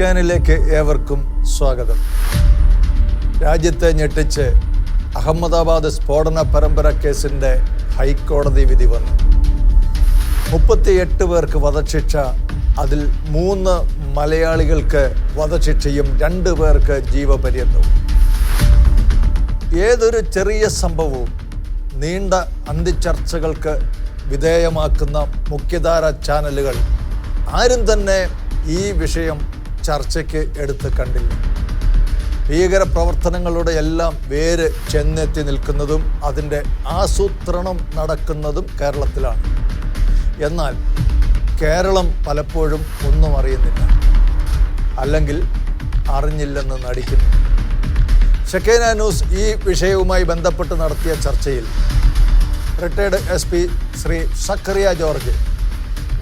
News സ്കാനിലേക്ക് ഏവർക്കും സ്വാഗതം. രാജ്യത്തെ ഞെട്ടിച്ച് അഹമ്മദാബാദ് സ്ഫോടന പരമ്പര കേസിന്റെ ഹൈക്കോടതി വിധി വന്നു. മുപ്പത്തിയെട്ട് പേർക്ക് വധശിക്ഷ അതിൽ മൂന്ന് മലയാളികൾക്ക് വധശിക്ഷയും രണ്ട് പേർക്ക് ജീവപര്യന്തവും. ഏതൊരു ചെറിയ സംഭവവും നീണ്ട അന്തിച്ചർച്ചകൾക്ക് വിധേയമാക്കുന്ന മുഖ്യധാര ചാനലുകൾ ആരും തന്നെ ഈ വിഷയം ചർച്ചയ്ക്ക് എടുത്ത് കണ്ടില്ല. ഭീകര പ്രവർത്തനങ്ങളുടെ എല്ലാം വേര് ചെന്നെത്തി നിൽക്കുന്നതും അതിന്റെ ആസൂത്രണം നടക്കുന്നതും കേരളത്തിലാണ്. എന്നാൽ കേരളം പലപ്പോഴും ഒന്നും അറിയുന്നില്ല. അല്ലെങ്കിൽ അറിഞ്ഞില്ലെന്ന് നടിക്കുന്നു. ഷെക്കേന ന്യൂസ് ഈ വിഷയവുമായി ബന്ധപ്പെട്ട് നടത്തിയ ചർച്ചയിൽ retired S Shri Zachariah George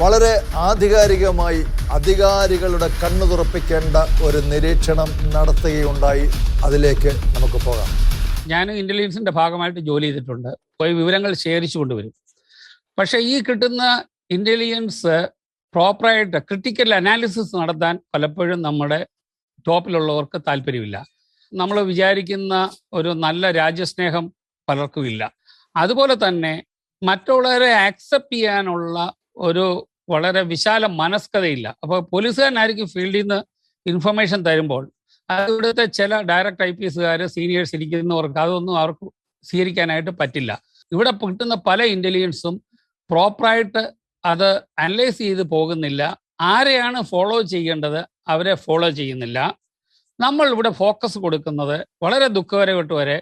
വളരെ ആധികാരികമായി അധികാരികളുടെ കണ്ണു തുറപ്പിക്കേണ്ട ഒരു നിരീക്ഷണം നടത്തുകയുണ്ടായി. അതിലേക്ക് നമുക്ക് പോകാം. ഞാൻ ഇന്റലിജൻസിന്റെ ഭാഗമായിട്ട് ജോലി ചെയ്തിട്ടുണ്ട്. പോയി വിവരങ്ങൾ ശേഖരിച്ചു കൊണ്ടുവരും. പക്ഷേ ഈ കിട്ടുന്ന ഇന്റലിജൻസ് പ്രോപ്പറായിട്ട് ക്രിട്ടിക്കൽ അനാലിസിസ് നടത്താൻ പലപ്പോഴും നമ്മുടെ ടോപ്പിലുള്ളവർക്ക് താല്പര്യമില്ല. നമ്മൾ വിചാരിക്കുന്ന ഒരു നല്ല രാജ്യസ്നേഹം പലർക്കും ഇല്ല. അതുപോലെ തന്നെ മറ്റുള്ളവരെ ആക്സെപ്റ്റ് ചെയ്യാനുള്ള ഒരു വളരെ വിശാല മനസ്കതയില്ല. അപ്പോൾ പോലീസുകാരനായിരിക്കും ഫീൽഡിൽ നിന്ന് ഇൻഫർമേഷൻ തരുമ്പോൾ അതിവിടുത്തെ ചില ഡയറക്ട് ഐ പി എസുകാർ സീനിയേഴ്സ് ഇരിക്കുന്നവർക്ക് അതൊന്നും അവർക്ക് സ്വീകരിക്കാനായിട്ട് പറ്റില്ല. ഇവിടെ കിട്ടുന്ന പല ഇന്റലിജൻസും പ്രോപ്പറായിട്ട് അത് അനലൈസ് ചെയ്ത് പോകുന്നില്ല. ആരെയാണ് ഫോളോ ചെയ്യേണ്ടത് അവരെ ഫോളോ ചെയ്യുന്നില്ല. നമ്മൾ ഇവിടെ ഫോക്കസ് കൊടുക്കുന്നത് വളരെ ദുഃഖകരമായിട്ട് വരെ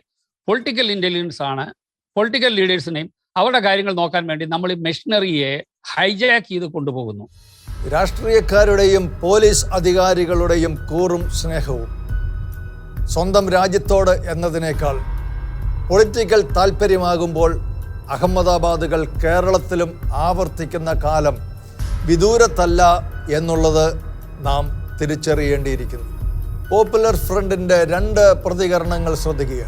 പൊളിറ്റിക്കൽ ഇന്റലിജൻസ് ആണ്. പൊളിറ്റിക്കൽ ലീഡേഴ്സിനെയും അവരുടെ കാര്യങ്ങൾ നോക്കാൻ വേണ്ടി നമ്മൾ ഈ മെഷീനറിയെ ഹൈജാക്ക് ചെയ്ത് കൊണ്ടുപോകുന്നു. രാഷ്ട്രീയക്കാരുടെയും പോലീസ് അധികാരികളുടെയും കൂറും സ്നേഹവും. സ്വന്തം രാജ്യത്തോട് എന്നതിനേക്കാൾ പൊളിറ്റിക്കൽ താല്പര്യമാകുമ്പോൾ അഹമ്മദാബാദുകൾ കേരളത്തിലും ആവർത്തിക്കുന്ന കാലം വിദൂരത്തല്ല എന്നുള്ളത് നാം തിരിച്ചറിയേണ്ടിയിരിക്കുന്നു. പോപ്പുലർ ഫ്രണ്ടിന്റെ രണ്ട് പ്രതികരണങ്ങൾ ശ്രദ്ധിക്കുക.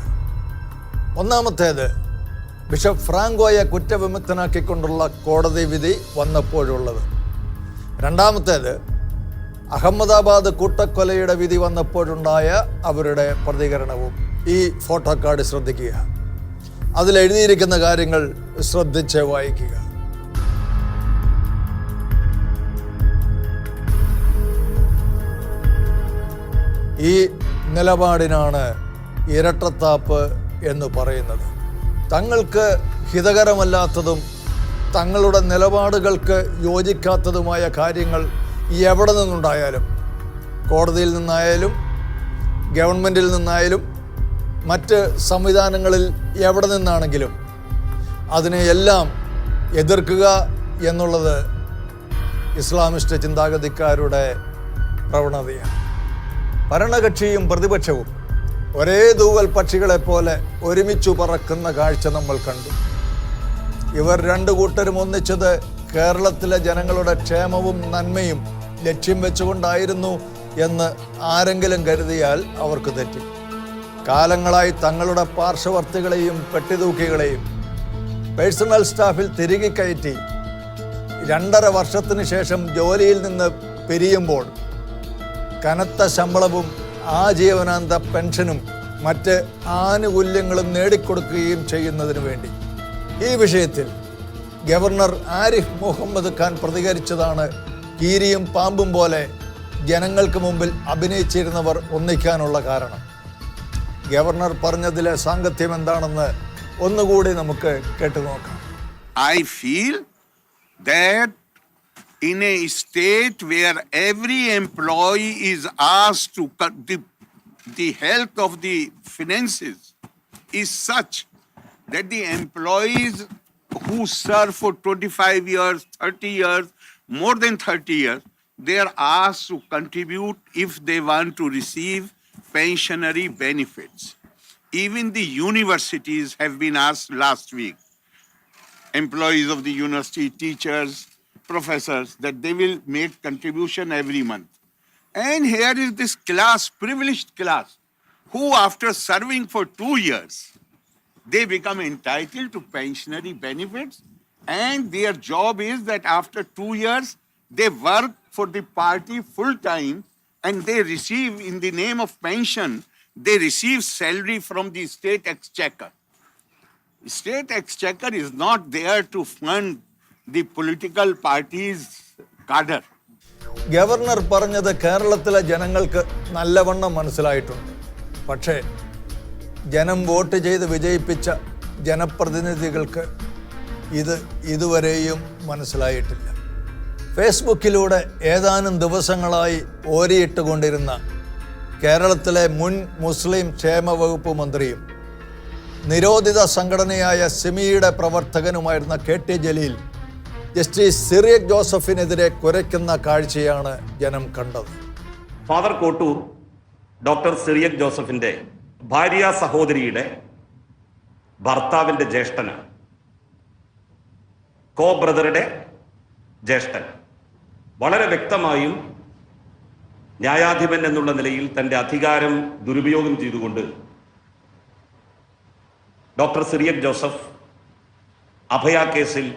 ഒന്നാമത്തേത് ബിഷപ്പ് ഫ്രാങ്കോയെ കുറ്റവിമുക്തനാക്കിക്കൊണ്ടുള്ള കോടതി വിധി വന്നപ്പോഴുള്ളത്. രണ്ടാമത്തേത് അഹമ്മദാബാദ് കൂട്ടക്കൊലയുടെ വിധി വന്നപ്പോഴുണ്ടായ അവരുടെ പ്രതികരണവും. ഈ ഫോട്ടോ കാർഡ് ശ്രദ്ധിക്കുക. അതിൽ എഴുതിയിരിക്കുന്ന കാര്യങ്ങൾ ശ്രദ്ധിച്ച് വായിക്കുക. ഈ നിലപാടിനാണ് ഇരട്ടത്താപ്പ് എന്ന് പറയുന്നത്. തങ്ങൾക്ക് ഹിതകരമല്ലാത്തതും തങ്ങളുടെ നിലപാടുകൾക്ക് യോജിക്കാത്തതുമായ കാര്യങ്ങൾ എവിടെ നിന്നുണ്ടായാലും കോടതിയിൽ നിന്നായാലും ഗവൺമെന്റിൽ നിന്നായാലും മറ്റ് സംവിധാനങ്ങളിൽ എവിടെ നിന്നാണെങ്കിലും അതിനെയെല്ലാം എതിർക്കുക എന്നുള്ളത് ഇസ്ലാമിസ്റ്റ് ചിന്താഗതിക്കാരുടെ പ്രവണതയാണ്. ഭരണകക്ഷിയും പ്രതിപക്ഷവും ഒരേ തൂവൽ പക്ഷികളെ പോലെ ഒരുമിച്ചു പറക്കുന്ന കാഴ്ച നമ്മൾ കണ്ടു. ഇവർ രണ്ടു കൂട്ടരും ഒന്നിച്ചത് കേരളത്തിലെ ജനങ്ങളുടെ ക്ഷേമവും നന്മയും ലക്ഷ്യം വെച്ചുകൊണ്ടായിരുന്നു എന്ന് ആരെങ്കിലും കരുതിയാൽ അവർക്ക് തെറ്റി. കാലങ്ങളായി തങ്ങളുടെ പാർശ്വവർത്തികളെയും പെട്ടിതൂക്കികളെയും പേഴ്സണൽ സ്റ്റാഫിൽ തിരികെ കയറ്റി രണ്ടര വർഷത്തിന് ശേഷം ജോലിയിൽ നിന്ന് പിരിയുമ്പോൾ കനത്ത ശമ്പളവും ആജീവനാന്ത പെൻഷനും മറ്റ് ആനുകൂല്യങ്ങളും നേടിക്കൊടുക്കുകയും ചെയ്യുന്നതിനു വേണ്ടി. ഈ വിഷയത്തിൽ ഗവർണർ ആരിഫ് മുഹമ്മദ് ഖാൻ പ്രതികരിച്ചതാണ് കീരിയും പാമ്പും പോലെ ജനങ്ങൾക്ക് മുമ്പിൽ അഭിനയിച്ചിരുന്നവർ ഒന്നിക്കാനുള്ള കാരണം. ഗവർണർ പറഞ്ഞതിലെ സാങ്കത്യം എന്താണെന്ന് ഒന്നുകൂടി നമുക്ക് കേട്ടു നോക്കാം I feel that in a state where every employee is asked to cut the, the health of the finances is such that the employees who serve for 25 years, 30 years, more than 30 years, they are asked to contribute if they want to receive pensionary benefits. Even the universities have been asked last week employees of the university, teachers, professors, that they will make contribution every month. And here is this class, privileged class, who after serving for two years, they become entitled to pensionary benefits. And their job is that after two years, they work for the party full time and they receive, in the name of pension, they receive salary from the state exchequer. State exchequer is not there to fund the political parties cadre governor പറഞ്ഞത് കേരളത്തിലെ ജനങ്ങൾക്ക് നല്ലവണ്ണം മനസ്സിലായിട്ടുണ്ട്. പക്ഷേ ജനം vote ചെയ്ത് വിജയിപ്പിച്ച ജനപ്രതിനിധികൾക്ക് ഇത് ഇതുവരെയും മനസ്സിലായിട്ടില്ല. ഫേസ്ബുക്കിലൂടെ ഏതാനും ദിവസങ്ങളായി ഓരിയിട്ടുകൊണ്ടിരുന്ന കേരളത്തിലെ മുൻ മുസ്ലിം ക്ഷേമ വകുപ്പ് മന്ത്രിയും നിരോധിത സംഘടനയായ സിമിയുടെ പ്രവർത്തകനുമായിരുന്ന K T Jaleel justice Cyriac ജോസഫിനെതിരെ കുരയ്ക്കുന്ന കാഴ്ചയാണ് ജനം കണ്ടത്. ഫാദർ കോട്ടൂർ ഡോക്ടർ സിറിയക് ജോസഫിന്റെ ഭാര്യ സഹോദരിയുടെ ഭർത്താവിന്റെ ജ്യേഷ്ഠനാണ്. കോ ബ്രദറുടെ ജ്യേഷ്ഠൻ വളരെ വ്യക്തമായും ന്യായാധിപൻ എന്നുള്ള നിലയിൽ തന്റെ അധികാരം ദുരുപയോഗം ചെയ്തുകൊണ്ട് ഡോക്ടർ സിറിയക് ജോസഫ് അഭയ കേസിൽ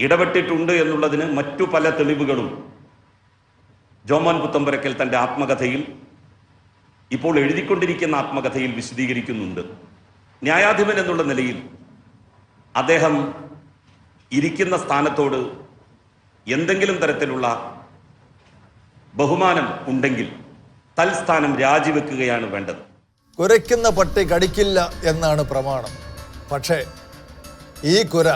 ഇടപെട്ടിട്ടുണ്ട് എന്നുള്ളതിന് മറ്റു പല തെളിവുകളും. ജോമോൻ പുത്തമ്പരക്കൽ തന്റെ ആത്മകഥയിൽ ഇപ്പോൾ എഴുതിക്കൊണ്ടിരിക്കുന്ന ആത്മകഥയിൽ വിശദീകരിക്കുന്നുണ്ട്. ന്യായാധിപൻ എന്നുള്ള നിലയിൽ അദ്ദേഹം ഇരിക്കുന്ന സ്ഥാനത്തോട് എന്തെങ്കിലും തരത്തിലുള്ള ബഹുമാനം ഉണ്ടെങ്കിൽ തൽസ്ഥാനം രാജിവെക്കുകയാണ് വേണ്ടത്. കുരയ്ക്കുന്ന പട്ടി കടിക്കില്ല എന്നാണ് പ്രമാണം. പക്ഷേ ഈ കുര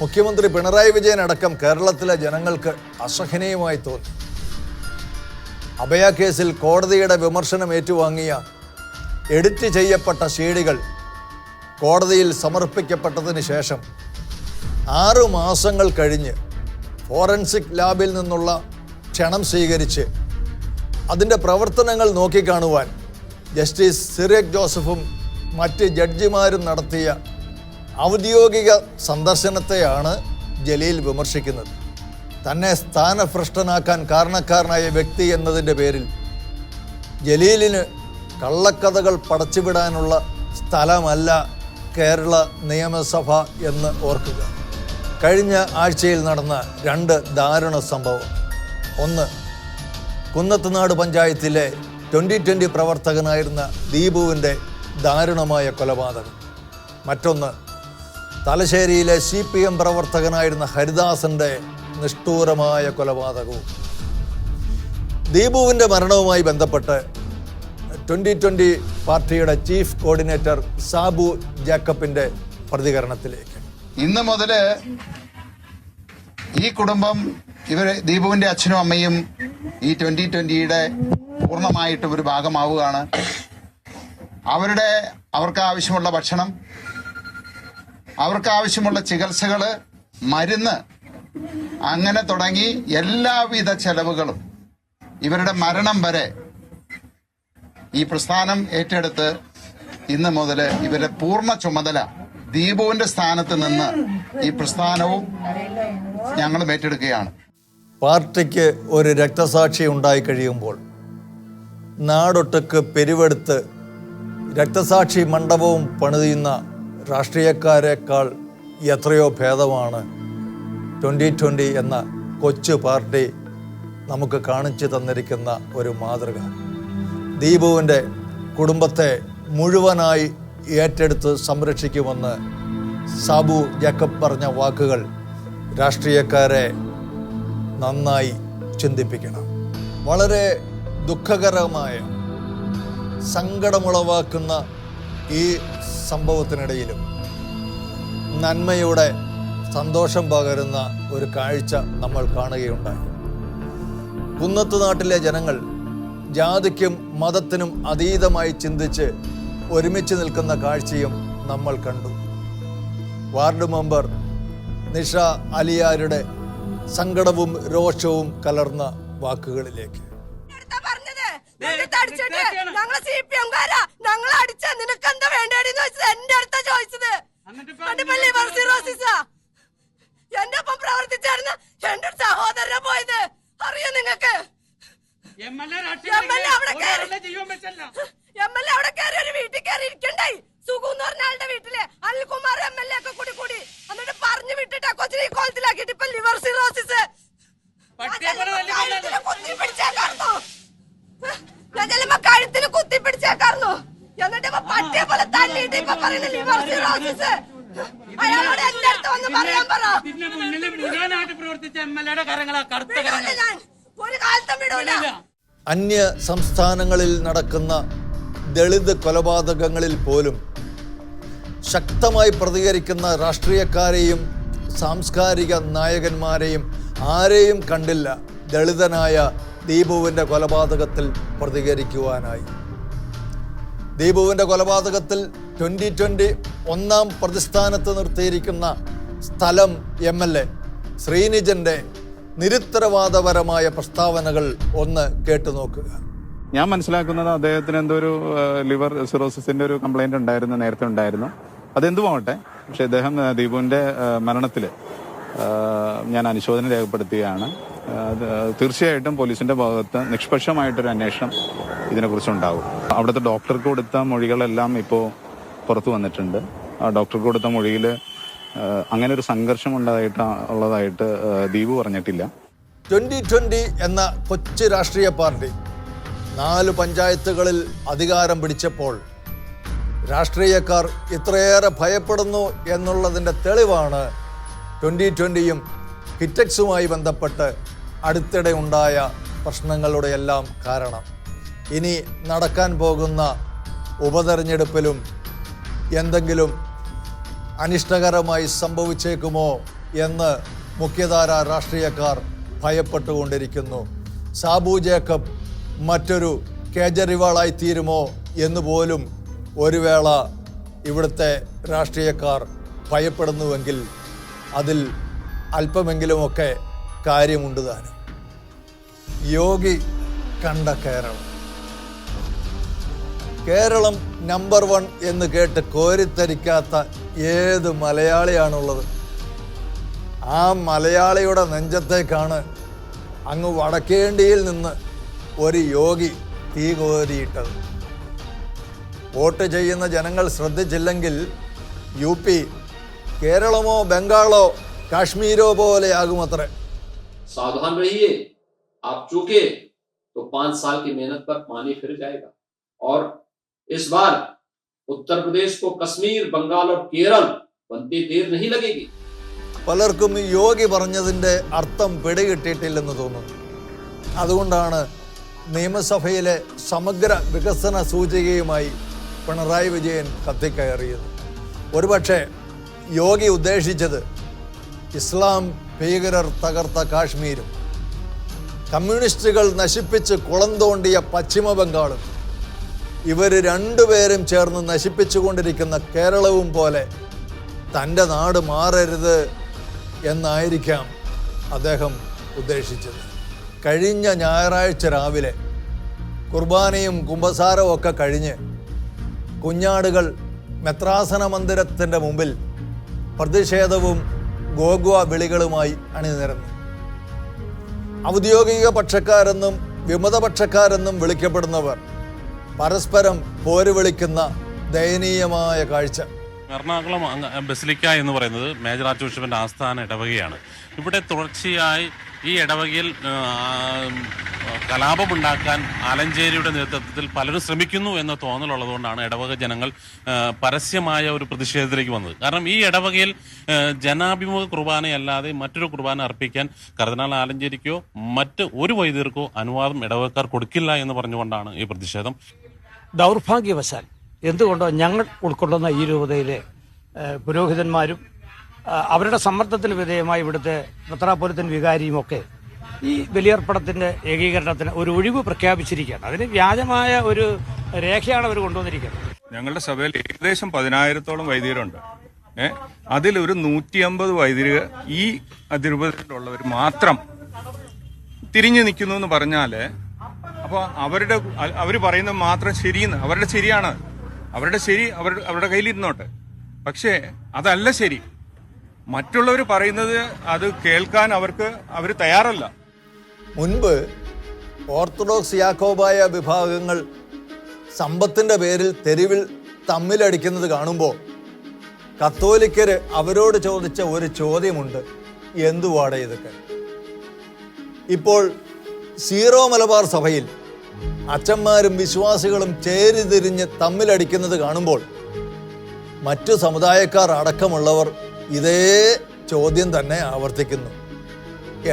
മുഖ്യമന്ത്രി പിണറായി വിജയൻ അടക്കം കേരളത്തിലെ ജനങ്ങൾക്ക് അസഹനീയമായി തോന്നി. അഭയ കേസിൽ കോടതിയുടെ വിമർശനം ഏറ്റുവാങ്ങിയ എഡിറ്റ് ചെയ്യപ്പെട്ട സീഡികൾ കോടതിയിൽ സമർപ്പിക്കപ്പെട്ടതിന് ശേഷം ആറു മാസങ്ങൾ കഴിഞ്ഞ് ഫോറൻസിക് ലാബിൽ നിന്നുള്ള ക്ഷണം സ്വീകരിച്ച് അതിന്റെ പ്രവർത്തനങ്ങൾ നോക്കിക്കാണുവാൻ ജസ്റ്റിസ് സിറിയക് ജോസഫും മറ്റ് ജഡ്ജിമാരും നടത്തിയ ഔദ്യോഗിക സന്ദർശനത്തെയാണ് ജലീൽ വിമർശിക്കുന്നത്. തന്നെ സ്ഥാനഭ്രഷ്ടനാക്കാൻ കാരണക്കാരനായ വ്യക്തി എന്നതിന്റെ പേരിൽ ജലീലിന് കള്ളക്കഥകൾ പടച്ചുവിടാനുള്ള സ്ഥലമല്ല കേരള നിയമസഭ എന്ന് ഓർക്കുക. കഴിഞ്ഞ ആഴ്ചയിൽ നടന്ന രണ്ട് ദാരുണ സംഭവം. ഒന്ന് കുന്നത്തുനാട് പഞ്ചായത്തിലെ ട്വന്റി ട്വന്റി പ്രവർത്തകനായിരുന്ന ദീപുവിന്റെ ദാരുണമായ കൊലപാതകം. മറ്റൊന്ന് തലശ്ശേരിയിലെ സി പി എം പ്രവർത്തകനായിരുന്ന ഹരിദാസന്റെ നിഷ്ഠൂരമായ കൊലപാതകവും ദീപുവിന്റെ മരണവുമായി ബന്ധപ്പെട്ട് twenty twenty party chief coordinator Sabu ജാക്കബിന്റെ പ്രതികരണത്തിലേക്ക്. ഇന്ന് മുതൽ ഈ കുടുംബം ഇവർ ദീപുവിന്റെ അച്ഛനും അമ്മയും ഈ ട്വന്റി ട്വന്റിയുടെ പൂർണമായിട്ടും ഒരു ഭാഗമാവുകയാണ്. അവരുടെ അവർക്ക് ആവശ്യമുള്ള ഭക്ഷണം അവർക്ക് ആവശ്യമുള്ള ചികിത്സകൾ മരുന്ന് അങ്ങനെ തുടങ്ങി എല്ലാവിധ ചെലവുകളും ഇവരുടെ മരണം വരെ ഈ പ്രസ്ഥാനം ഏറ്റെടുത്ത് ഇന്ന് മുതൽ ഇവരുടെ പൂർണ ചുമതല ദീപുവിന്റെ സ്ഥാനത്ത് നിന്ന് ഈ പ്രസ്ഥാനവും ഞങ്ങളും ഏറ്റെടുക്കുകയാണ്. പാർട്ടിക്ക് ഒരു രക്തസാക്ഷി ഉണ്ടായി കഴിയുമ്പോൾ നാടൊട്ടക്ക് പെരുവെടുത്ത് രക്തസാക്ഷി മണ്ഡപവും പണിയുന്ന രാഷ്ട്രീയക്കാരെക്കാൾ എത്രയോ ഭേദമാണ് ട്വന്റി ട്വന്റി എന്ന കൊച്ചു പാർട്ടി നമുക്ക് കാണിച്ചു തന്നിരിക്കുന്ന ഒരു മാതൃക. ദീപുവിന്റെ കുടുംബത്തെ മുഴുവനായി ഏറ്റെടുത്ത് സംരക്ഷിക്കുമെന്ന് സാബു ജേക്കബ് പറഞ്ഞ വാക്കുകൾ രാഷ്ട്രീയക്കാരെ നന്നായി ചിന്തിപ്പിക്കണം. വളരെ ദുഃഖകരമായ സങ്കടമുളവാക്കുന്ന ഈ സംഭവത്തിനിടയിലും നന്മയുടെ സന്തോഷം പകരുന്ന ഒരു കാഴ്ച നമ്മൾ കാണുകയുണ്ടായി. കുന്നത്തു നാട്ടിലെ ജനങ്ങൾ ജാതിക്കും മതത്തിനും അതീതമായി ചിന്തിച്ച് ഒരുമിച്ച് നിൽക്കുന്ന കാഴ്ചയും നമ്മൾ കണ്ടു. വാർഡ് മെമ്പർ നിഷ അലിയാരുടെ സങ്കടവും രോഷവും കലർന്ന വാക്കുകളിലേക്ക്. അടിച്ചിട്ട് ഞങ്ങൾ സി പി അടിച്ച നിനക്ക് എന്താ വേണ്ടേടിന്ന് ചോദിച്ചത്. എന്റെ അടുത്താ ചോദിച്ചത്. എന്റെ ഒപ്പം പ്രവർത്തിച്ചായിരുന്നു എന്റെ ഒരു സഹോദരനെ പോയത്. അറിയോ നിങ്ങക്ക്? എം എൽ എ അവിടെ എം എൽ എ അവിടെ കയറി ഒരു വീട്ടിൽ കയറി ഇരിക്കണ്ടായി സുഖു എന്ന് പറഞ്ഞ ആളുടെ വീട്ടിൽ. അനിൽകുമാർ എം എൽ എ ഒക്കെ കൂടി കൂടി. എന്നിട്ട് പറഞ്ഞു വിട്ടിട്ട് ആ കൊച്ചിനെ ഈ കോലത്തിലാക്കിയിട്ട് ഇപ്പൊ ലിവർ സിറോസിസ് കുത്തി വന്ന് പറയാൻ പറ. പ്രവർത്തിച്ച ഒരു കാലത്തും അന്യ സംസ്ഥാനങ്ങളിൽ നടക്കുന്ന ദളിത് കൊലപാതകങ്ങളിൽ പോലും ശക്തമായി പ്രതികരിക്കുന്ന രാഷ്ട്രീയക്കാരെയും സാംസ്കാരിക നായകന്മാരെയും ആരെയും കണ്ടില്ല ദളിതനായ ദീപുവിന്റെ കൊലപാതകത്തിൽ പ്രതികരിക്കുവാനായി. ദീപുവിന്റെ കൊലപാതകത്തിൽ ട്വന്റി ട്വന്റി ഒന്നാം പ്രതിസ്ഥാനത്ത് നിർത്തിയിരിക്കുന്ന സ്ഥലം എം എൽ എ. ശ്രീനിജന്റെ നിരുത്തരവാദപരമായ പ്രസ്താവനകൾ ഒന്ന് കേട്ടു നോക്കുക. ഞാൻ മനസ്സിലാക്കുന്നത് അദ്ദേഹത്തിന് എന്തോ ഒരു ലിവർ സിറോസിന്റെ ഒരു കംപ്ലൈന്റ് ഉണ്ടായിരുന്നു നേരത്തെ ഉണ്ടായിരുന്നു. അതെന്തുമാവട്ടെ പക്ഷെ ഇദ്ദേഹം ആ, ദീപുവിന്റെ മരണത്തിൽ ഞാൻ അനുശോചനം രേഖപ്പെടുത്തുകയാണ്. തീർച്ചയായിട്ടും പോലീസിന്റെ ഭാഗത്ത് നിഷ്പക്ഷമായിട്ടൊരു അന്വേഷണം ഇതിനെക്കുറിച്ച് ഉണ്ടാവും അവിടുത്തെ ഡോക്ടർക്ക് കൊടുത്ത മൊഴികളെല്ലാം ഇപ്പോൾ പുറത്തു വന്നിട്ടുണ്ട്. ആ ഡോക്ടർക്ക് കൊടുത്ത മൊഴിയിൽ അങ്ങനെ ഒരു സംഘർഷം ഉണ്ടായിട്ട് ഉള്ളതായിട്ട് ദീപു പറഞ്ഞിട്ടില്ല. ട്വന്റി ട്വന്റി എന്ന കൊച്ചു രാഷ്ട്രീയ പാർട്ടി നാല് പഞ്ചായത്തുകളിൽ അധികാരം പിടിച്ചപ്പോൾ രാഷ്ട്രീയക്കാർ ഇത്രയേറെ ഭയപ്പെടുന്നു എന്നുള്ളതിന്റെ തെളിവാണ് ട്വന്റി ട്വന്റിയും ഹിറ്റക്സുമായി ബന്ധപ്പെട്ട് അടുത്തിടെ ഉണ്ടായ പ്രശ്നങ്ങളുടെ എല്ലാം കാരണം. ഇനി നടക്കാൻ പോകുന്ന ഉപതെരഞ്ഞെടുപ്പിലും എന്തെങ്കിലും അനിഷ്ടകരമായി സംഭവിച്ചേക്കുമോ എന്ന് മുഖ്യധാര രാഷ്ട്രീയക്കാർ ഭയപ്പെട്ടുകൊണ്ടിരിക്കുന്നു. സാബു ജേക്കബ് മറ്റൊരു കേജറിവാളായി തീരുമോ എന്ന് പോലും ഒരു വേള ഇവിടുത്തെ രാഷ്ട്രീയക്കാർ ഭയപ്പെടുന്നുവെങ്കിൽ അതിൽ അല്പമെങ്കിലുമൊക്കെ കാര്യമുണ്ട് താനും. യോഗി കണ്ട കേരളം. കേരളം നമ്പർ വൺ എന്ന് കേട്ട് കോരിത്തരിക്കാത്ത ഏത് മലയാളിയാണുള്ളത്? ആ മലയാളിയുടെ നെഞ്ചത്തേക്കാണ് അങ്ങ് വടക്കേണ്ടിയിൽ നിന്ന് ഒരു യോഗി തീ കോരിയിട്ടത്. വോട്ട് ചെയ്യുന്ന ജനങ്ങൾ ശ്രദ്ധിച്ചില്ലെങ്കിൽ യു പി കേരളമോ ബംഗാളോ കാശ്മീരോ പോലെയാകുമത്രേ सावधान रहिए आप चूके तो पांच साल की मेहनत पर पानी फिर जाएगा और इस बार उत्तर प्रदेश को कश्मीर बंगाल और केरल बनते देर नहीं लगेगी പലർക്കും ഈ യോഗി പറഞ്ഞതിൻ്റെ അർത്ഥം പിടികിട്ടിയിട്ടില്ലെന്ന് തോന്നുന്നു അതുകൊണ്ടാണ് നിയമസഭയിലെ സമഗ്ര വികസന സൂചികയുമായി പിണറായി വിജയൻ കത്തിക്കയറിയത് ഒരുപക്ഷെ യോഗി ഉദ്ദേശിച്ചത് ഇസ്ലാം ഭീകരർ തകർത്ത കാശ്മീരും. കമ്മ്യൂണിസ്റ്റുകൾ നശിപ്പിച്ച് കുളം തോണ്ടിയ പശ്ചിമ ബംഗാളും. ഇവർ രണ്ടുപേരും ചേർന്ന് നശിപ്പിച്ചുകൊണ്ടിരിക്കുന്ന കേരളവും പോലെ തന്റെ നാട് മാറരുത് എന്നായിരിക്കാം അദ്ദേഹം ഉദ്ദേശിച്ചത്. കഴിഞ്ഞ ഞായറാഴ്ച രാവിലെ കുർബാനയും കുംഭസാരവും ഒക്കെ കഴിഞ്ഞ് കുഞ്ഞാടുകൾ മെത്രാസന മന്ദിരത്തിന്റെ മുമ്പിൽ പ്രതിഷേധവും ഗോഗ്വ വിളികളുമായി അണിനിരന്നു. ഔദ്യോഗിക പക്ഷക്കാരെന്നും വിമതപക്ഷക്കാരെന്നും വിളിക്കപ്പെടുന്നവർ പരസ്പരം പോര് വിളിക്കുന്ന ദയനീയമായ കാഴ്ച. എറണാകുളം ബസിലിക്ക എന്ന് പറയുന്നത് മേജർ ആർച്ച് ബിഷപ്പിന്റെ ആസ്ഥാന ഇടവകയാണ്. ഇവിടെ തുടർച്ചയായി ഈ ഇടവകയിൽ കലാപമുണ്ടാക്കാൻ ആലഞ്ചേരിയുടെ നേതൃത്വത്തിൽ പലരും ശ്രമിക്കുന്നു എന്ന തോന്നലുള്ളതുകൊണ്ടാണ് ഇടവക ജനങ്ങൾ പരസ്യമായ ഒരു പ്രതിഷേധത്തിലേക്ക് വന്നത്. കാരണം ഈ ഇടവകയിൽ ജനാഭിമുഖ കുർബാനയല്ലാതെ മറ്റൊരു കുർബാന അർപ്പിക്കാൻ കർദിനാൾ ആലഞ്ചേരിക്കോ മറ്റ് ഒരു വൈദ്യർക്കോ അനുവാദം ഇടവകക്കാർ കൊടുക്കില്ല എന്ന് പറഞ്ഞുകൊണ്ടാണ് ഈ പ്രതിഷേധം. ദൗർഭാഗ്യവശാൽ എന്തുകൊണ്ടോ ഞങ്ങൾ ഉൾക്കൊള്ളുന്ന ഈ രൂപതയിലെ പുരോഹിതന്മാരും അവരുടെ സമ്മർദ്ദത്തിന് വിധേയമായി ഇവിടുത്തെ മെത്രാപ്പൊലിത്തൻ വികാരിയും ഒക്കെ ഈ ബലിയർപ്പണത്തിന്റെ ഏകീകരണത്തിന് ഒരു ഒഴിവ് പ്രഖ്യാപിച്ചിരിക്കുകയാണ്. അതിന് വ്യാജമായ ഒരു രേഖയാണ് അവർ കൊണ്ടുവന്നിരിക്കുന്നത്. ഞങ്ങളുടെ സഭയിൽ ഏകദേശം പതിനായിരത്തോളം വൈദികരുണ്ട്. ഏഹ് അതിലൊരു നൂറ്റി അമ്പത് വൈദികർ ഈ അതിരൂപതയിലുള്ളവർ മാത്രം തിരിഞ്ഞു നിൽക്കുന്നു എന്ന് പറഞ്ഞാൽ അപ്പോൾ അവരുടെ അവർ പറയുന്നത് മാത്രം ശരിയെന്ന് അവരുടെ ശരിയാണ്. അവരുടെ ശരി അവരുടെ അവരുടെ കയ്യിലിരുന്നോട്ടെ. പക്ഷേ അതല്ല ശരി. മറ്റുള്ളവർ പറയുന്നത് അത് കേൾക്കാൻ അവർക്ക് അവർ തയ്യാറല്ല. മുൻപ് ഓർത്തഡോക്സ് യാക്കോബായ വിഭാഗങ്ങൾ സമ്പത്തിന്റെ പേരിൽ തെരുവിൽ തമ്മിലടിക്കുന്നത് കാണുമ്പോൾ കത്തോലിക്കര് അവരോട് ചോദിച്ച ഒരു ചോദ്യമുണ്ട് എന്തുവാടെ ഇതൊക്കെ? ഇപ്പോൾ സീറോ മലബാർ സഭയിൽ അച്ഛന്മാരും വിശ്വാസികളും ചേരിതിരിഞ്ഞ് തമ്മിലടിക്കുന്നത് കാണുമ്പോൾ മറ്റു സമുദായക്കാർ അടക്കമുള്ളവർ ഇതേ ചോദ്യം തന്നെ ആവർത്തിക്കുന്നു.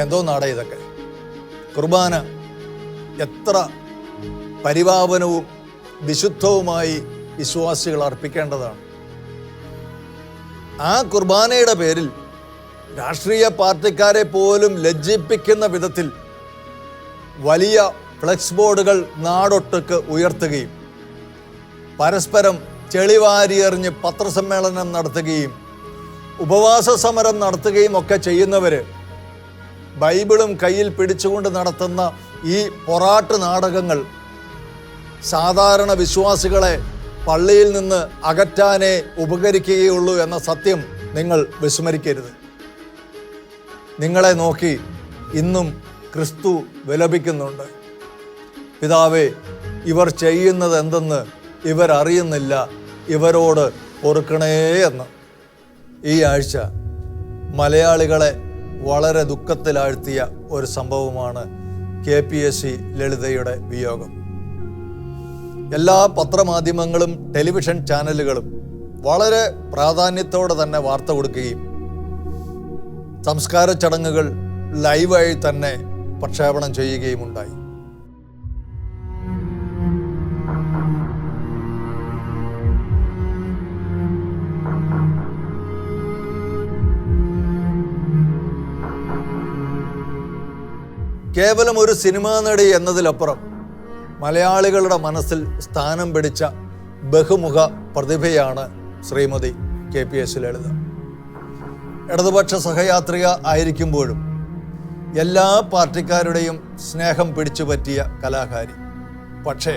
എന്തോ നാട ഇതൊക്കെ. കുർബാന എത്ര പരിപാവനവും വിശുദ്ധവുമായി വിശ്വാസികൾ അർപ്പിക്കേണ്ടതാണ്. ആ കുർബാനയുടെ പേരിൽ രാഷ്ട്രീയ പാർട്ടിക്കാരെ പോലും ലജ്ജിപ്പിക്കുന്ന വിധത്തിൽ വലിയ ഫ്ലെക്സ് ബോർഡുകൾ നാടൊട്ടുക്ക് ഉയർത്തുകയും പരസ്പരം ചെളിവാരിയെറിഞ്ഞ് പത്രസമ്മേളനം നടത്തുകയും ഉപവാസ സമരം നടത്തുകയും ഒക്കെ ചെയ്യുന്നവർ ബൈബിളും കയ്യിൽ പിടിച്ചുകൊണ്ട് നടത്തുന്ന ഈ പൊറാട്ട് നാടകങ്ങൾ സാധാരണ വിശ്വാസികളെ പള്ളിയിൽ നിന്ന് അകറ്റാനേ ഉപകരിക്കുകയുള്ളൂ എന്ന സത്യം നിങ്ങൾ വിസ്മരിക്കരുത്. നിങ്ങളെ നോക്കി ഇന്നും ക്രിസ്തു വിലപിക്കുന്നുണ്ട്. പിതാവേ ഇവർ ചെയ്യുന്നത് എന്തെന്ന് ഇവരറിയുന്നില്ല. ഇവരോട് പൊറുക്കണേ എന്ന്. ഈ ആഴ്ച മലയാളികളെ വളരെ ദുഃഖത്തിലാഴ്ത്തിയ ഒരു സംഭവമാണ് കെ പി എസ് സി ലളിതയുടെ വിയോഗം. എല്ലാ പത്രമാധ്യമങ്ങളും ടെലിവിഷൻ ചാനലുകളും വളരെ പ്രാധാന്യത്തോടെ തന്നെ വാർത്ത കൊടുക്കുകയും സംസ്കാര ചടങ്ങുകൾ ലൈവായി തന്നെ പ്രക്ഷേപണം ചെയ്യുകയും ഉണ്ടായി കേവലം ഒരു സിനിമാ നടി എന്നതിലപ്പുറം മലയാളികളുടെ മനസ്സിൽ സ്ഥാനം പിടിച്ച ബഹുമുഖ പ്രതിഭയാണ് Shrimati K P S Lalitha. ഇടതുപക്ഷ സഹയാത്രിക ആയിരിക്കുമ്പോഴും എല്ലാ പാർട്ടിക്കാരുടെയും സ്നേഹം പിടിച്ചു പറ്റിയ കലാകാരി. പക്ഷേ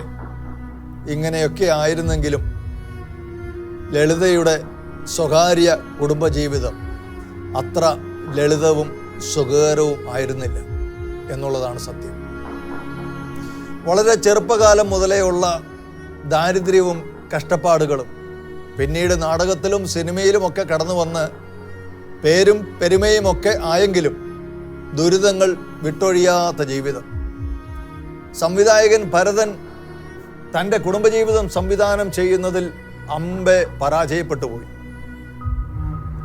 ഇങ്ങനെയൊക്കെ ആയിരുന്നെങ്കിലും ലളിതയുടെ സ്വകാര്യ കുടുംബജീവിതം അത്ര ലളിതവും സുഖകരവും ആയിരുന്നില്ല. എന്നുള്ളതാണ് സത്യം. വളരെ ചെറുപ്പകാലം മുതലേ ഉള്ള ദാരിദ്ര്യവും കഷ്ടപ്പാടുകളും പിന്നീട് നാടകത്തിലും സിനിമയിലുമൊക്കെ കടന്നു വന്ന് പേരും പെരുമയും ഒക്കെ ആയെങ്കിലും ദുരിതങ്ങൾ വിട്ടൊഴിയാത്ത ജീവിതം. സംവിധായകൻ ഭരതൻ തന്റെ കുടുംബജീവിതം സംവിധാനം ചെയ്യുന്നതിൽ അമ്പെ പരാജയപ്പെട്ടു പോയി.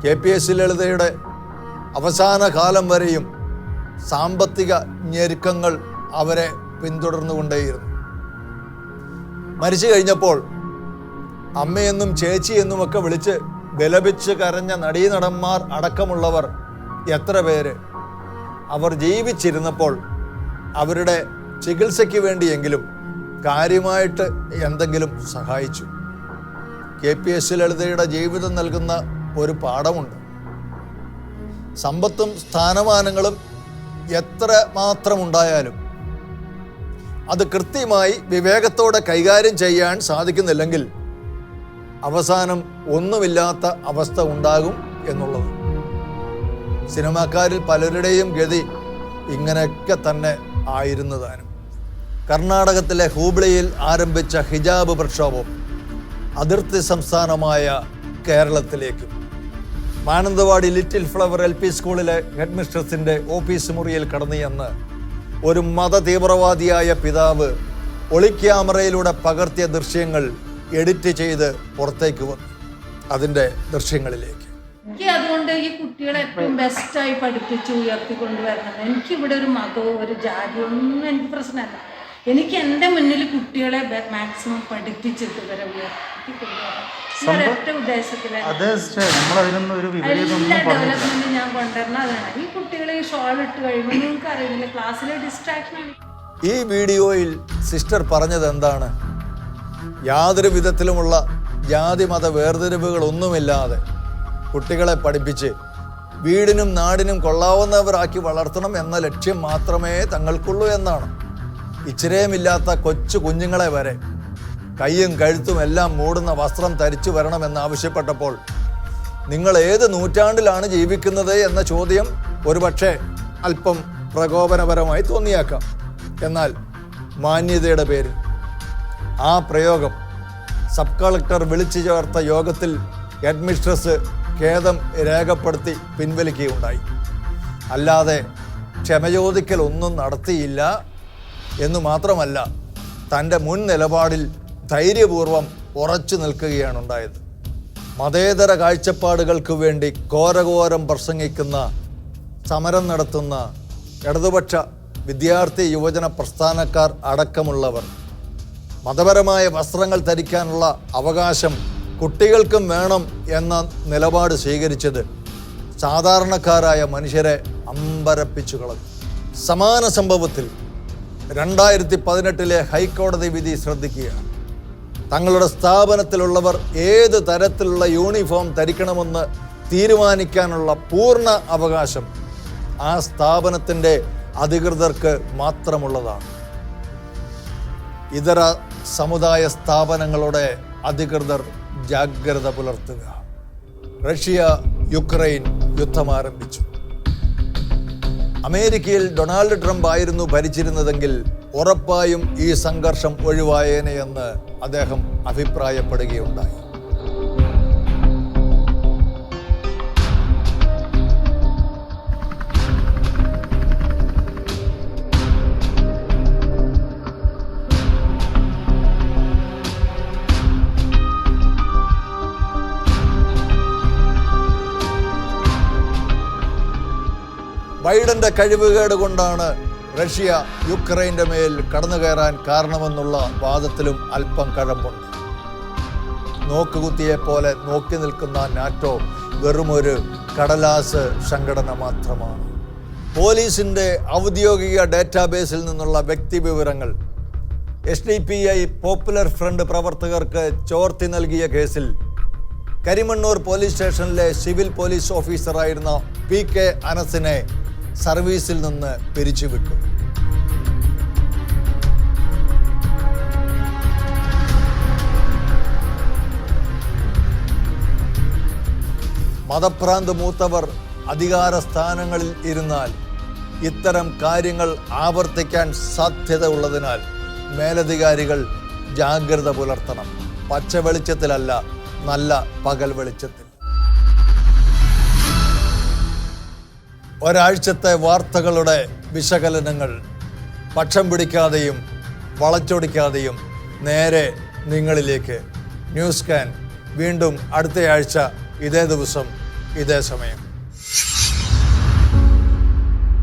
കെ പി എസ് ലളിതയുടെ അവസാന കാലം വരെയും സാമ്പത്തിക ഞെരുക്കങ്ങൾ അവരെ പിന്തുടർന്നുകൊണ്ടേയിരുന്നു. മരിച്ചു കഴിഞ്ഞപ്പോൾ അമ്മയെന്നും ചേച്ചിയെന്നും ഒക്കെ വിളിച്ച് വിലപിച്ച് കരഞ്ഞ നടീനടന്മാർ അടക്കമുള്ളവർ എത്ര പേര്? അവർ ജീവിച്ചിരുന്നപ്പോൾ അവരുടെ ചികിത്സയ്ക്ക് വേണ്ടിയെങ്കിലും കാര്യമായിട്ട് എന്തെങ്കിലും സഹായിച്ചു. കെ പി എസ് ലളിതയുടെ ജീവിതം നൽകുന്ന ഒരു പാഠമുണ്ട്. സമ്പത്തും സ്ഥാനമാനങ്ങളും എത്ര മാത്രം ഉണ്ടായാലും അത് കൃത്യമായി വിവേകത്തോടെ കൈകാര്യം ചെയ്യാൻ സാധിക്കുന്നില്ലെങ്കിൽ അവസാനം ഒന്നുമില്ലാത്ത അവസ്ഥ ഉണ്ടാകും എന്നുള്ളത്. സിനിമാക്കാരിൽ പലരുടെയും ഗതി ഇങ്ങനെയൊക്കെ തന്നെ ആയിരുന്നതാനും. കർണാടകത്തിലെ ഹൂബ്ലിയിൽ ആരംഭിച്ച ഹിജാബ് പ്രക്ഷോഭം അതിർത്തി സംസ്ഥാനമായ കേരളത്തിലേക്കും. Mananthavady little flower L P സ്കൂളിലെ ഹെഡ് മിസ്ട്രസിന്റെ ഓഫീസ് മുറിയിൽ കടന്നു ചെന്ന് ഒരു മത തീവ്രവാദിയായ പിതാവ് ഒളിക്യാമറയിലൂടെ പകർത്തിയ ദൃശ്യങ്ങൾ എഡിറ്റ് ചെയ്ത് പുറത്തേക്ക് വന്നു. അതിന്റെ ദൃശ്യങ്ങളിലേക്ക്. എനിക്ക് അതുകൊണ്ട് ഈ കുട്ടികളെ ഏറ്റവും ബെസ്റ്റായി പഠിപ്പിച്ച് ഉയർത്തിക്കൊണ്ടുവരണം. എനിക്ക് ഇവിടെ ഒരു മതവും ഒരു ജാതിയോ ഒന്നും എനിക്ക് പ്രശ്നമല്ല. എനിക്ക് എന്റെ മുന്നിൽ കുട്ടികളെ മാക്സിമം പഠിപ്പിച്ചിട്ട് വരെ ഒരൊറ്റ ഉദ്ദേശത്തിൽ അതെ നമ്മൾ അതിനൊന്നും ഒരു എല്ലാ ഡെവലപ്മെന്റ് ഞാൻ കൊണ്ടുവരണം അതാണ്. ഈ കുട്ടികളെ ഈ ഷോൾ ഇട്ട് കഴിയുമ്പോൾ നിങ്ങൾക്ക് അറിയില്ല ക്ലാസ്സിലെ ഡിസ്ട്രാക്ഷൻ ആണ്. ഈ വീഡിയോയിൽ സിസ്റ്റർ പറഞ്ഞത് എന്താണ്? യാതൊരു വിധത്തിലുമുള്ള ജാതി മത വേർതിരിവുകളൊന്നുമില്ലാതെ കുട്ടികളെ പഠിപ്പിച്ച് വീടിനും നാടിനും കൊള്ളാവുന്നവരാക്കി വളർത്തണം എന്ന ലക്ഷ്യം മാത്രമേ തങ്ങൾക്കുള്ളൂ എന്നാണ്. ഇച്ചിരയുമില്ലാത്ത കൊച്ചു കുഞ്ഞുങ്ങളെ വരെ കയ്യും കഴുത്തും എല്ലാം മൂടുന്ന വസ്ത്രം ധരിച്ചു വരണമെന്ന് ആവശ്യപ്പെട്ടപ്പോൾ നിങ്ങൾ ഏത് നൂറ്റാണ്ടിലാണ് ജീവിക്കുന്നത് എന്ന ചോദ്യം ഒരുപക്ഷെ അല്പം പ്രകോപനപരമായി തോന്നിയേക്കാം. എന്നാൽ മാന്യതയുടെ പേരിൽ ആ പ്രയോഗം സബ് കളക്ടർ വിളിച്ചു ചേർത്ത യോഗത്തിൽ ഹെഡ് മിസ്ട്രസ് ഖേദം രേഖപ്പെടുത്തി പിൻവലിക്കുകയുണ്ടായി. അല്ലാതെ ക്ഷമചോദിക്കൽ ഒന്നും നടത്തിയില്ല എന്നു മാത്രമല്ല തന്റെ മുൻ നിലപാടിൽ ധൈര്യപൂർവം ഉറച്ചു നിൽക്കുകയാണ് ഉണ്ടായത്. മതേതര കാഴ്ചപ്പാടുകൾക്ക് വേണ്ടി ഘോരഘോരം പ്രസംഗിക്കുന്ന സമരം നടത്തുന്ന ഇടതുപക്ഷ വിദ്യാർത്ഥി യുവജന പ്രസ്ഥാനക്കാർ അടക്കമുള്ളവർ മതപരമായ വസ്ത്രങ്ങൾ ധരിക്കാനുള്ള അവകാശം കുട്ടികൾക്കും വേണം എന്ന നിലപാട് സ്വീകരിച്ചത് സാധാരണക്കാരായ മനുഷ്യരെ അമ്പരപ്പിച്ചു കളഞ്ഞു. സമാന സംഭവത്തിൽ രണ്ടായിരത്തി പതിനെട്ടിലെ ഹൈക്കോടതി വിധി ശ്രദ്ധിക്കുക തങ്ങളുടെ സ്ഥാപനത്തിലുള്ളവർ ഏത് തരത്തിലുള്ള യൂണിഫോം ധരിക്കണമെന്ന് തീരുമാനിക്കാനുള്ള പൂർണ അവകാശം ആ സ്ഥാപനത്തിന്റെ അധികൃതർക്ക് മാത്രമുള്ളതാണ്. ഇതര സമുദായ സ്ഥാപനങ്ങളുടെ അധികൃതർ ജാഗ്രത പുലർത്തുക. റഷ്യ യുക്രൈൻ യുദ്ധം ആരംഭിച്ചു. അമേരിക്കയിൽ ഡൊണാൾഡ് ട്രംപ് ആയിരുന്നു ഭരിച്ചിരുന്നതെങ്കിൽ ഉറപ്പായും ഈ സംഘർഷം ഒഴിവായേനെ എന്ന് അദ്ദേഹം അഭിപ്രായപ്പെടുകയുണ്ടായി. ബൈഡന്റെ കഴിവുകേട് കൊണ്ടാണ് റഷ്യ യുക്രൈന്റെ മേൽ കടന്നു കയറാൻ കാരണമെന്നുള്ള വാദത്തിലും അല്പം കഴമ്പുണ്ട്. നോക്കുകുത്തിയെ പോലെ നോക്കി നിൽക്കുന്ന നാറ്റോ വെറുമൊരു കടലാസ് സംഘടന മാത്രമാണ്. പോലീസിന്റെ ഔദ്യോഗിക ഡാറ്റാബേസിൽ നിന്നുള്ള വ്യക്തി വിവരങ്ങൾ S D P I popular front പ്രവർത്തകർക്ക് ചോർത്തി നൽകിയ കേസിൽ കരിമണ്ണൂർ പോലീസ് സ്റ്റേഷനിലെ സിവിൽ പോലീസ് ഓഫീസറായിരുന്ന പി കെ അനസിനെ സർവീസിൽ നിന്ന് പിരിച്ചുവിട്ടു മതഭ്രാന്ത് മൂത്തവർ അധികാര സ്ഥാനങ്ങളിൽ ഇരുന്നാൽ ഇത്തരം കാര്യങ്ങൾ ആവർത്തിക്കാൻ സാധ്യത ഉള്ളതിനാൽ മേലധികാരികൾ ജാഗ്രത പുലർത്തണം. പച്ച വെളിച്ചത്തിലല്ല നല്ല പകൽ വെളിച്ചത്തിൽ. ഒരാഴ്ചത്തെ വാർത്തകളുടെ വിശകലനങ്ങൾ പക്ഷം പിടിക്കാതെയും വളച്ചൊടിക്കാതെയും നേരെ നിങ്ങളിലേക്ക്. News scan. വീണ്ടും അടുത്തയാഴ്ച ഇതേ ദിവസം ഇതേ സമയം.